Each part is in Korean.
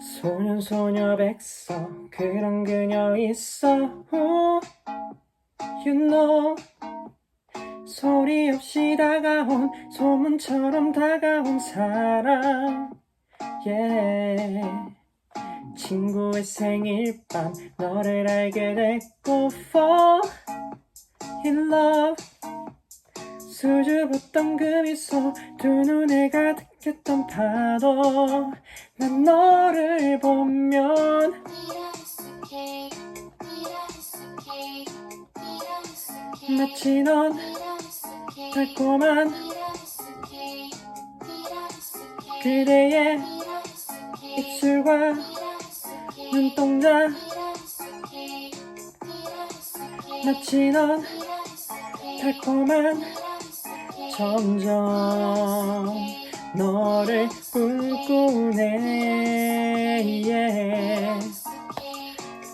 소년 소녀 백석 그런 그녀 있어. 오, You know. 소리 없이 다가온 소문처럼 다가온 사랑 yeah. 친구의 생일 밤 너를 알게 됐고 fall in love. 수줍었던 그 미소 두 눈에 가득했던 파도. 난너 마치 넌 달콤한 그대의 입술과 눈동자 마치 넌 달콤한 점점 너를 꿈꾸네 yeah.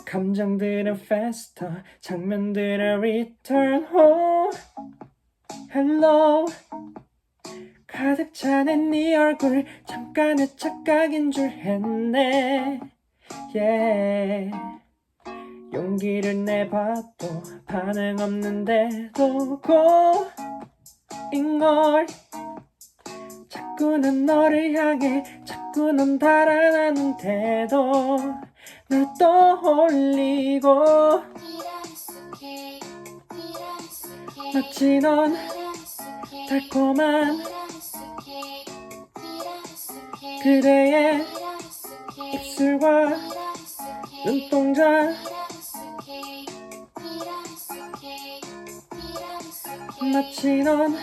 감정들은 faster 장면들은 return home. Hello. 가득 차는 네 얼굴 잠깐의 착각인 줄 했네. Yeah. 용기를 내봐도 반응 없는데도 고인걸. 자꾸 난 너를 향해 넌 달아나는데도 널 떠올리고 마치 넌 달콤한 그대의 입술과 눈동자 마치 넌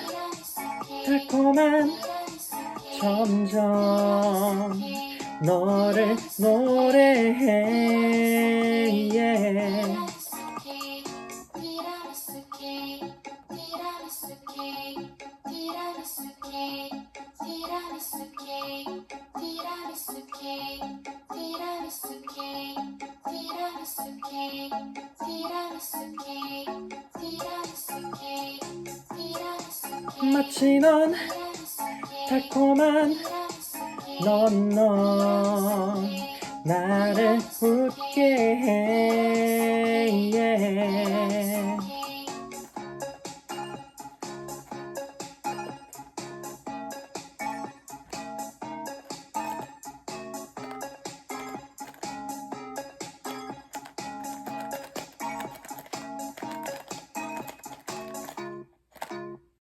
달콤한 점점 너를 노래해 yeah. 마치 넌 달콤한 넌넌 나를 웃게 해 yeah.